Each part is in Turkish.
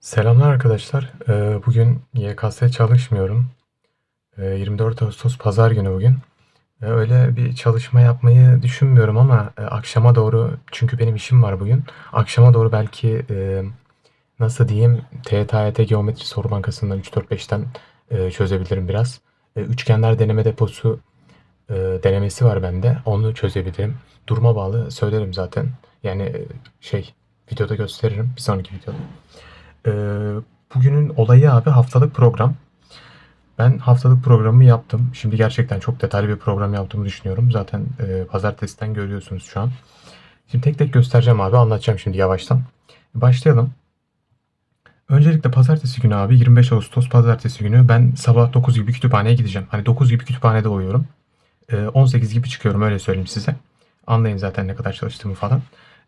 Selamlar arkadaşlar. Ee, Bugün YKS çalışmıyorum. Ee, 24 Ağustos Pazar günü bugün. Ee, Öyle bir çalışma yapmayı düşünmüyorum ama e, akşama doğru çünkü benim işim var bugün. Akşama doğru belki e, nasıl diyeyim TYT Geometri Soru Bankası'ndan 3-4-5'ten e, çözebilirim biraz. Üçgenler deneme deposu denemesi var bende. Onu çözebilirim. Duruma bağlı söylerim zaten. Yani şey videoda gösteririm bir sonraki videoda. Ee, bugünün olayı abi haftalık program. Ben haftalık programı yaptım. Şimdi gerçekten çok detaylı bir program yaptığımı düşünüyorum. Zaten e, pazartesiden görüyorsunuz şu an. Şimdi tek tek göstereceğim abi. Anlatacağım şimdi yavaştan. Başlayalım. Öncelikle pazartesi günü abi 25 Ağustos pazartesi günü ben sabah 9 gibi kütüphaneye gideceğim. Hani 9 gibi kütüphanede uyuyorum. Ee, 18 gibi çıkıyorum öyle söyleyeyim size. Anlayın zaten ne kadar çalıştığımı falan.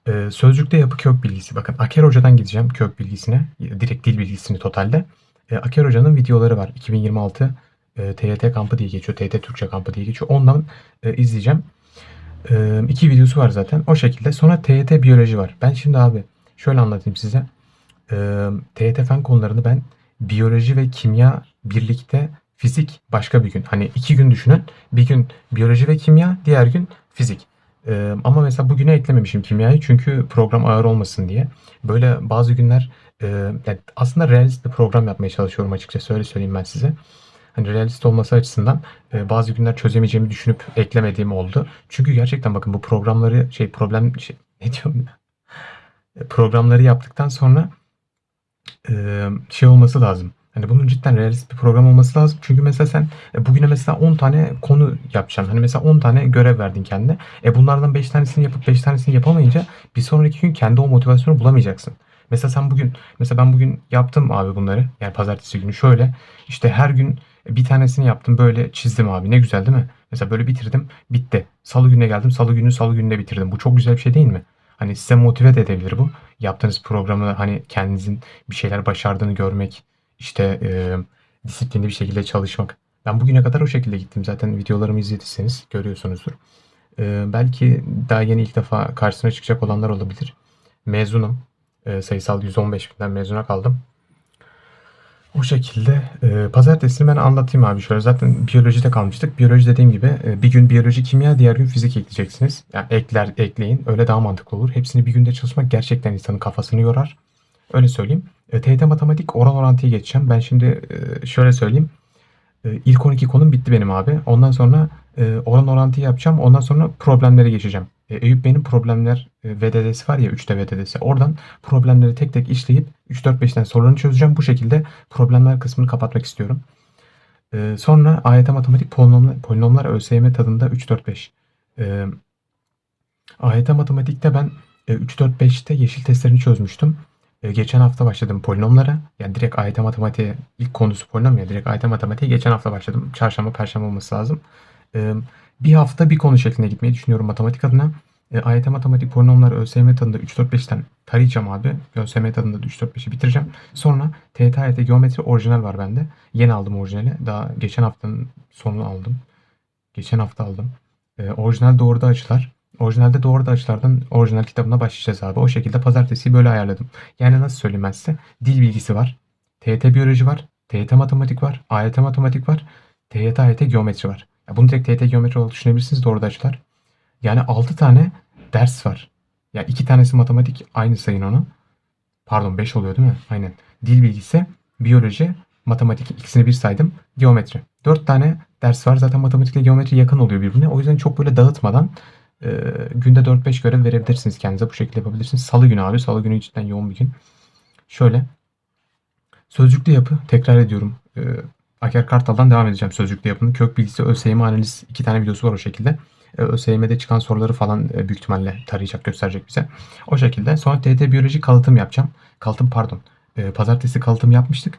Ee, sözlükte yapı kök bilgisi. Bakın Aker Hoca'dan gideceğim kök bilgisine. Direkt dil bilgisini totalde. Ee, Aker Hoca'nın videoları var. 2026 e, kampı diye geçiyor. TYT Türkçe kampı diye geçiyor. Ondan e, izleyeceğim. E, iki videosu var zaten. O şekilde. Sonra TYT biyoloji var. Ben şimdi abi şöyle anlatayım size. E, fen konularını ben biyoloji ve kimya birlikte fizik başka bir gün. Hani iki gün düşünün. Bir gün biyoloji ve kimya, diğer gün fizik. Ama mesela bugüne eklememişim kimyayı çünkü program ağır olmasın diye. Böyle bazı günler e, yani aslında realist bir program yapmaya çalışıyorum açıkçası öyle söyleyeyim ben size. Hani realist olması açısından e, bazı günler çözemeyeceğimi düşünüp eklemediğim oldu. Çünkü gerçekten bakın bu programları şey problem şey, ne diyorum ya? Programları yaptıktan sonra e, şey olması lazım. Hani bunun cidden realist bir program olması lazım. Çünkü mesela sen e, bugüne mesela 10 tane konu yapacaksın. Hani mesela 10 tane görev verdin kendine. E bunlardan 5 tanesini yapıp 5 tanesini yapamayınca bir sonraki gün kendi o motivasyonu bulamayacaksın. Mesela sen bugün mesela ben bugün yaptım abi bunları. Yani pazartesi günü şöyle işte her gün bir tanesini yaptım böyle çizdim abi. Ne güzel değil mi? Mesela böyle bitirdim. Bitti. Salı gününe geldim. Salı günü salı gününde bitirdim. Bu çok güzel bir şey değil mi? Hani size motive de edebilir bu. Yaptığınız programı hani kendinizin bir şeyler başardığını görmek, işte e, disiplinli bir şekilde çalışmak. Ben bugüne kadar o şekilde gittim. Zaten videolarımı izlediyseniz görüyorsunuzdur. E, belki daha yeni ilk defa karşısına çıkacak olanlar olabilir. Mezunum. E, sayısal 115 binden mezuna kaldım. O şekilde e, pazartesini ben anlatayım abi şöyle. Zaten biyolojide kalmıştık. Biyoloji dediğim gibi e, bir gün biyoloji, kimya, diğer gün fizik ekleyeceksiniz. Yani ekler ekleyin. Öyle daha mantıklı olur. Hepsini bir günde çalışmak gerçekten insanın kafasını yorar. Öyle söyleyeyim. E, TYT matematik oran orantıyı geçeceğim. Ben şimdi e, şöyle söyleyeyim. E, ilk 12 konum bitti benim abi. Ondan sonra e, oran orantıyı yapacağım. Ondan sonra problemlere geçeceğim. E, Eyüp Bey'in problemler e, VDD'si var ya 3'te VDD'si. Oradan problemleri tek tek işleyip 3-4-5'ten sorularını çözeceğim. Bu şekilde problemler kısmını kapatmak istiyorum. E, sonra AYT matematik polinomlar, polinomlar ÖSYM tadında 3-4-5. E, AYT matematikte ben e, 3-4-5'te yeşil testlerini çözmüştüm. E, geçen hafta başladım polinomlara. Yani direkt AYT matematiğe ilk konusu polinom ya. Direkt AYT matematiğe geçen hafta başladım. Çarşamba, perşembe olması lazım. E, bir hafta bir konu şeklinde gitmeyi düşünüyorum matematik adına. E, AYT matematik polinomlar ÖSYM tadında 3-4-5'ten tarayacağım abi. ÖSYM tadında da 3-4-5'i bitireceğim. Sonra TYT geometri orijinal var bende. Yeni aldım orijinali. Daha geçen haftanın sonunu aldım. Geçen hafta aldım. Orijinal doğruda açılar. Orijinalde doğru açılardan orijinal kitabına başlayacağız abi. O şekilde pazartesiyi böyle ayarladım. Yani nasıl size? Dil bilgisi var. TYT biyoloji var. TYT matematik var. AYT matematik var. TYT AYT geometri var. Ya bunu direkt TYT geometri olarak düşünebilirsiniz doğru açılar. Yani 6 tane ders var. Ya 2 tanesi matematik aynı sayın onu. Pardon 5 oluyor değil mi? Aynen. Dil bilgisi, biyoloji, matematik ikisini bir saydım. Geometri. 4 tane ders var. Zaten matematikle geometri yakın oluyor birbirine. O yüzden çok böyle dağıtmadan e, günde 4-5 görev verebilirsiniz kendinize. Bu şekilde yapabilirsiniz. Salı günü abi. Salı günü cidden yoğun bir gün. Şöyle. Sözcüklü yapı. Tekrar ediyorum. E, Aker Kartal'dan devam edeceğim sözcüklü yapının. Kök bilgisi, ÖSYM analiz iki tane videosu var o şekilde. E, ÖSYM'de çıkan soruları falan e, büyük ihtimalle tarayacak, gösterecek bize. O şekilde. Sonra TET biyoloji kalıtım yapacağım. Kalıtım pardon. Pazartesi kalıtım yapmıştık.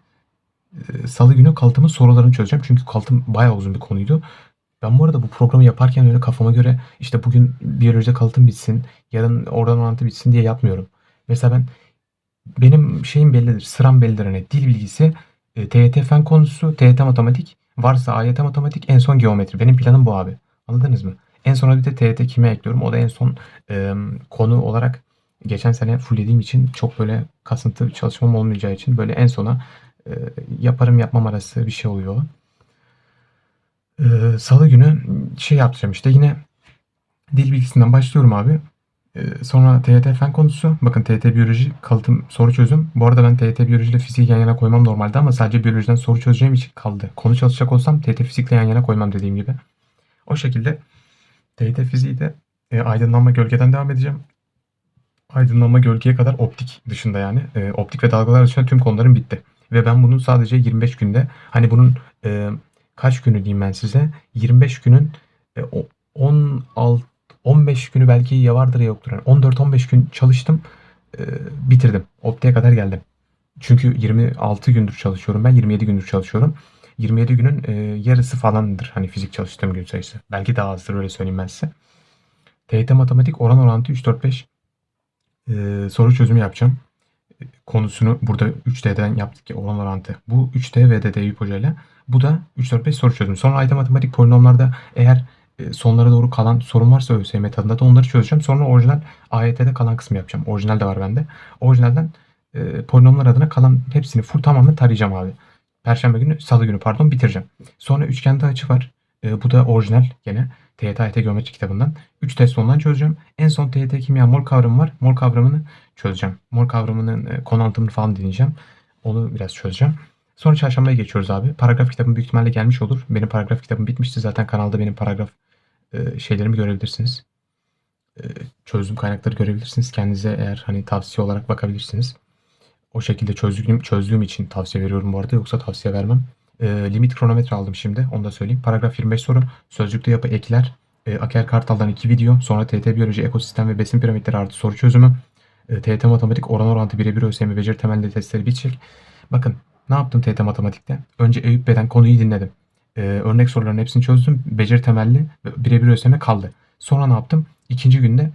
Salı günü kalıtımın sorularını çözeceğim. Çünkü kalıtım bayağı uzun bir konuydu. Ben bu arada bu programı yaparken öyle kafama göre işte bugün biyolojide kalıtım bitsin, yarın oradan orantı bitsin diye yapmıyorum. Mesela ben benim şeyim bellidir, sıram bellidir. Hani dil bilgisi, e, TYT fen konusu, TYT matematik, varsa AYT matematik, en son geometri. Benim planım bu abi. Anladınız mı? En sona bir de TYT kimya ekliyorum. O da en son e, konu olarak geçen sene fulllediğim için çok böyle kasıntı çalışmam olmayacağı için böyle en sona e, yaparım yapmam arası bir şey oluyor. E, Salı günü şey yapacağım işte yine dil bilgisinden başlıyorum abi. E, sonra TYT fen konusu. Bakın TYT biyoloji kalıtım soru çözüm. Bu arada ben TYT biyoloji ile fiziği yan yana koymam normalde ama sadece biyolojiden soru çözeceğim için kaldı. Konu çalışacak olsam TYT fizikle yan yana koymam dediğim gibi. O şekilde TYT fiziği de e, aydınlanma gölgeden devam edeceğim. Aydınlanma gölgeye kadar optik dışında yani e, optik ve dalgalar dışında tüm konularım bitti. Ve ben bunu sadece 25 günde hani bunun e, kaç günü diyeyim ben size 25 günün e, o- 16 15 günü belki ya vardır ya yoktur. Yani 14-15 gün çalıştım e, bitirdim. Optiğe kadar geldim. Çünkü 26 gündür çalışıyorum ben 27 gündür çalışıyorum. 27 günün e, yarısı falandır hani fizik çalıştığım gün sayısı. Belki daha azdır öyle söyleyeyim ben size. TYT matematik oran orantı 3-4-5 e, soru çözümü yapacağım. E, Konusunu burada 3D'den yaptık ya oran orantı. Bu 3D ve DD Eyüp Hoca ile. Bu da 3-4-5 soru çözümü. Sonra AYT matematik polinomlarda eğer e, sonlara doğru kalan sorun varsa ÖSYM tadında da onları çözeceğim. Sonra orijinal AYT'de kalan kısmı yapacağım. Orijinal de var bende. Orijinalden e, polinomlar adına kalan hepsini full tamamen tarayacağım abi. Perşembe günü, salı günü pardon bitireceğim. Sonra üçgende açı var. E, bu da orijinal gene. TYT AYT geometri kitabından. 3 test ondan çözeceğim. En son TYT kimya mol kavramı var. Mol kavramını çözeceğim. Mol kavramının e, konu anlatımını falan dinleyeceğim. Onu biraz çözeceğim. Sonra çarşambaya geçiyoruz abi. Paragraf kitabım büyük ihtimalle gelmiş olur. Benim paragraf kitabım bitmişti. Zaten kanalda benim paragraf e, şeylerimi görebilirsiniz. E, çözdüğüm kaynakları görebilirsiniz. Kendinize eğer hani tavsiye olarak bakabilirsiniz. O şekilde çözdüğüm, çözdüğüm için tavsiye veriyorum bu arada. Yoksa tavsiye vermem. E, limit kronometre aldım şimdi. Onu da söyleyeyim. Paragraf 25 soru. Sözlükte yapı ekler. E, Aker Kartal'dan 2 video. Sonra TT Biyoloji, Ekosistem ve Besin Piramitleri artı soru çözümü. E, TYT Matematik oran orantı birebir ÖSYM beceri temelli testleri bitecek. Bakın ne yaptım TYT Matematik'te? Önce Eyüp Bey'den konuyu dinledim. E, örnek soruların hepsini çözdüm. Beceri temelli birebir ÖSYM kaldı. Sonra ne yaptım? İkinci günde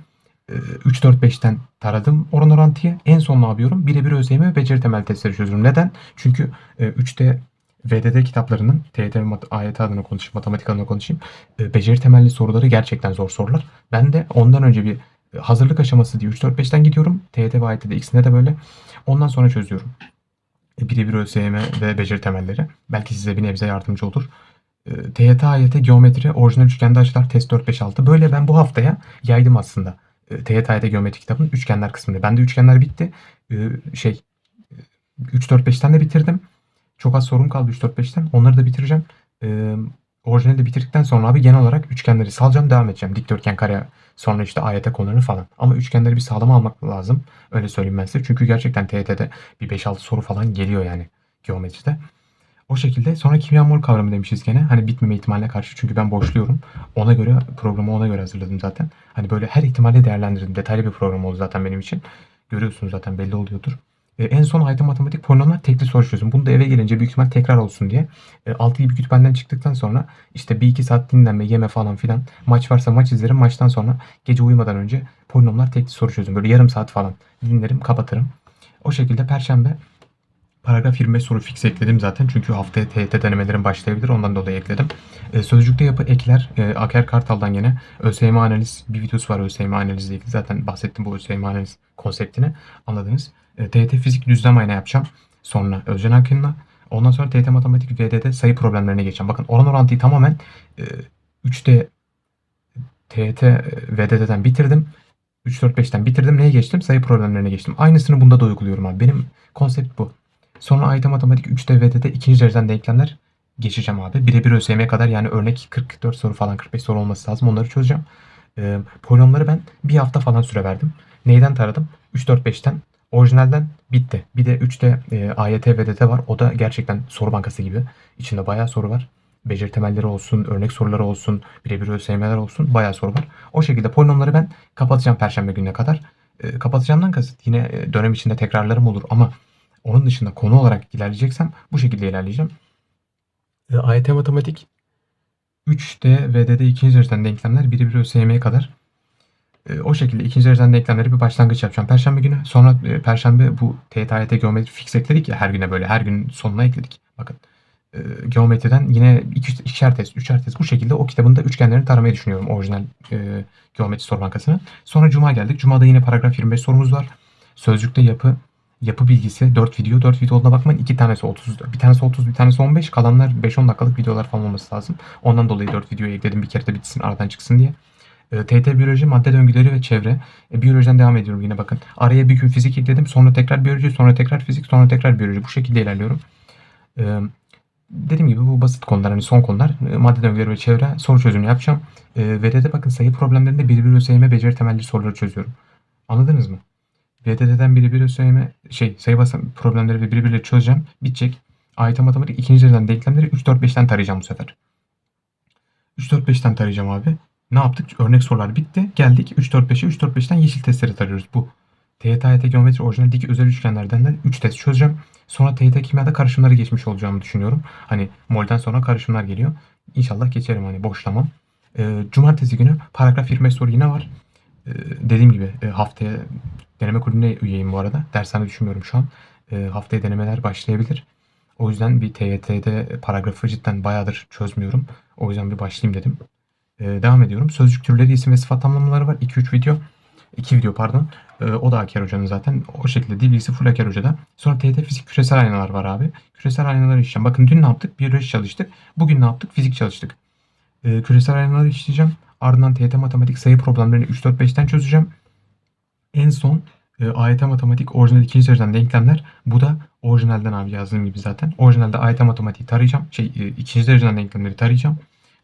e, 3-4-5'ten taradım oran orantıyı. En son ne yapıyorum? Birebir ÖSYM ve beceri temelli testleri çözüyorum. Neden? Çünkü e, 3'te VDD kitaplarının TYT ve AYT adına konuşayım, matematik adına konuşayım. E, beceri temelli soruları gerçekten zor sorular. Ben de ondan önce bir e, hazırlık aşaması diye 3-4-5'ten gidiyorum. TYT ve AYT'de ikisinde de böyle. Ondan sonra çözüyorum. Birebir ÖSYM ve beceri temelleri. Belki size bir nebze yardımcı olur. E, TYT, AYT, geometri, orijinal üçgende açılar, test 4-5-6. Böyle ben bu haftaya yaydım aslında. E, TYT, AYT geometri kitabının üçgenler kısmını. Bende üçgenler bitti. E, Şey 3-4-5'ten de bitirdim. Çok az sorum kaldı 3-4-5'ten. Onları da bitireceğim. Orijinali de bitirdikten sonra abi genel olarak üçgenleri salacağım devam edeceğim. Dikdörtgen, kare, sonra işte AYT konularını falan. Ama üçgenleri bir sağlam almak lazım. Öyle söyleyeyim ben size. Çünkü gerçekten TYT'de bir 5-6 soru falan geliyor yani geometride. O şekilde sonra kimya mol kavramı demişiz gene. Hani bitmeme ihtimaline karşı çünkü ben boşluyorum. Ona göre programı ona göre hazırladım zaten. Hani böyle her ihtimalle değerlendirdim. Detaylı bir program oldu zaten benim için. Görüyorsunuz zaten belli oluyordur. E, en son ayda matematik polinomlar tekli soru çözüm. Bunu da eve gelince büyük ihtimal tekrar olsun diye. E, 6 gibi kütüphaneden çıktıktan sonra işte bir iki saat dinlenme, yeme falan filan. Maç varsa maç izlerim. Maçtan sonra gece uyumadan önce polinomlar tekli soru çözüm. Böyle yarım saat falan dinlerim, kapatırım. O şekilde perşembe paragraf 25 soru fix ekledim zaten. Çünkü haftaya TYT denemelerim başlayabilir. Ondan dolayı ekledim. E, sözcükte yapı ekler. E, Aker Kartal'dan yine ÖSYM analiz bir videosu var ÖSYM analizle ilgili. Zaten bahsettim bu ÖSYM analiz konseptini. Anladınız. E, TYT fizik düzlem ayna yapacağım. Sonra Özcan Akın'la. Ondan sonra TYT matematik VD'de sayı problemlerine geçeceğim. Bakın oran orantıyı tamamen e, 3D TYT e, VDD'den bitirdim. 3-4-5'ten bitirdim. Neye geçtim? Sayı problemlerine geçtim. Aynısını bunda da uyguluyorum abi. Benim konsept bu. Sonra AYT matematik 3D VD'de ikinci dereceden denklemler geçeceğim abi. Birebir ÖSYM'ye kadar yani örnek 44 soru falan 45 soru olması lazım. Onları çözeceğim. Ee, polinomları ben bir hafta falan süre verdim. Neyden taradım? 3-4-5'ten orijinalden bitti. Bir de 3'te e, AYT VDT var. O da gerçekten soru bankası gibi. İçinde bayağı soru var. Beceri temelleri olsun, örnek soruları olsun, birebir ÖSYM'ler olsun bayağı soru var. O şekilde polinomları ben kapatacağım perşembe gününe kadar. E, kapatacağımdan kasıt yine e, dönem içinde tekrarlarım olur ama onun dışında konu olarak ilerleyeceksem bu şekilde ilerleyeceğim. E, AYT matematik 3D VDD ikinci dereceden denklemler birebir ÖSYM'ye kadar e, o şekilde ikinci dereceden denklemleri bir başlangıç yapacağım Perşembe günü. Sonra e, Perşembe bu TYT geometri fix ekledik ya her güne böyle her gün sonuna ekledik. Bakın e, geometriden yine iki, ikişer test, üçer test bu şekilde o kitabın da üçgenlerini taramayı düşünüyorum orijinal e, geometri soru bankasına. Sonra Cuma geldik. Cuma'da yine paragraf 25 sorumuz var. Sözcükte yapı, yapı bilgisi 4 video. 4 video olduğuna bakmayın. 2 tanesi 30, bir tanesi 30, bir tanesi 15. Kalanlar 5-10 dakikalık videolar falan olması lazım. Ondan dolayı 4 videoyu ekledim. Bir kere de bitsin aradan çıksın diye. E, TT biyoloji, madde döngüleri ve çevre. E, biyolojiden devam ediyorum yine bakın. Araya bir gün fizik ekledim. Sonra tekrar biyoloji, sonra tekrar fizik, sonra tekrar biyoloji. Bu şekilde ilerliyorum. E, dediğim gibi bu basit konular. Hani son konular. E, madde döngüleri ve çevre. Soru çözümü yapacağım. E, VD'de bakın sayı problemlerinde birbiri ÖSYM beceri temelli soruları çözüyorum. Anladınız mı? VDD'den birebir ÖSYM şey sayı basan problemleri ve birbirleri çözeceğim. Bitecek. AYT matematik ikinci dereceden denklemleri 3 4 5'ten tarayacağım bu sefer. 3 4 5'ten tarayacağım abi. Ne yaptık? Örnek sorular bitti. Geldik 3 4 5'e 3 4 5'ten yeşil testleri tarıyoruz. Bu TYT AYT geometri orijinal dik özel üçgenlerden de 3 test çözeceğim. Sonra TYT kimyada karışımları geçmiş olacağımı düşünüyorum. Hani molden sonra karışımlar geliyor. İnşallah geçerim hani boşlamam. Ee, cumartesi günü paragraf 25 soru yine var. Ee, dediğim gibi e, haftaya deneme kulübüne üyeyim bu arada. Dershane düşünmüyorum şu an. E, haftaya denemeler başlayabilir. O yüzden bir TYT'de paragrafı cidden bayağıdır çözmüyorum. O yüzden bir başlayayım dedim. E, devam ediyorum. Sözcük türleri, isim ve sıfat tamlamaları var. 2-3 video. 2 video pardon. E, o da Aker Hoca'nın zaten. O şekilde dil bilgisi full Aker Hoca'da. Sonra TYT fizik küresel aynalar var abi. Küresel aynaları işleyeceğim. Bakın dün ne yaptık? Biyoloji çalıştık. Bugün ne yaptık? Fizik çalıştık. E, küresel aynaları işleyeceğim. Ardından TYT matematik sayı problemlerini 3-4-5'ten çözeceğim. En son e, AYT matematik orijinal ikinci dereceden denklemler. Bu da orijinalden abi yazdığım gibi zaten. Orijinalde AYT matematiği tarayacağım. Şey e, ikinci dereceden denklemleri tarayacağım.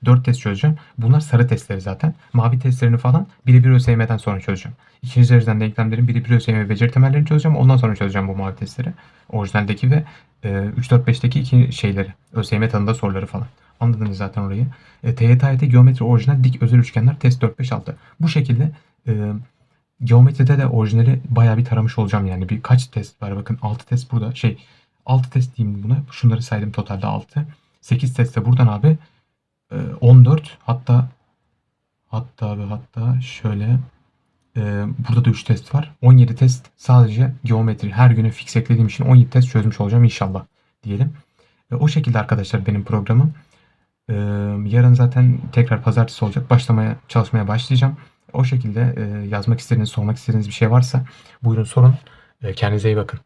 4 test çözeceğim. Bunlar sarı testleri zaten. Mavi testlerini falan birebir ÖSYM'den sonra çözeceğim. İkinci dereceden denklemlerin birebir ÖSYM beceri temellerini çözeceğim. Ondan sonra çözeceğim bu mavi testleri. Orijinaldeki ve e, 3-4-5'teki iki şeyleri. ÖSYM tanıda soruları falan. Anladınız zaten orayı. E, TYT AYT geometri orijinal dik özel üçgenler test 4-5-6. Bu şekilde e, Geometride de orijinali bayağı bir taramış olacağım yani. Birkaç test var. Bakın 6 test burada. Şey 6 test diyeyim buna. Şunları saydım totalde 6. 8 test de buradan abi. Ee, 14 hatta hatta ve hatta şöyle e, burada da 3 test var. 17 test sadece geometri. Her günü fix eklediğim için 17 test çözmüş olacağım inşallah diyelim. E, o şekilde arkadaşlar benim programım. Yarın zaten tekrar pazartesi olacak. Başlamaya çalışmaya başlayacağım. O şekilde e, yazmak istediğiniz, sormak istediğiniz bir şey varsa buyurun sorun. E, kendinize iyi bakın.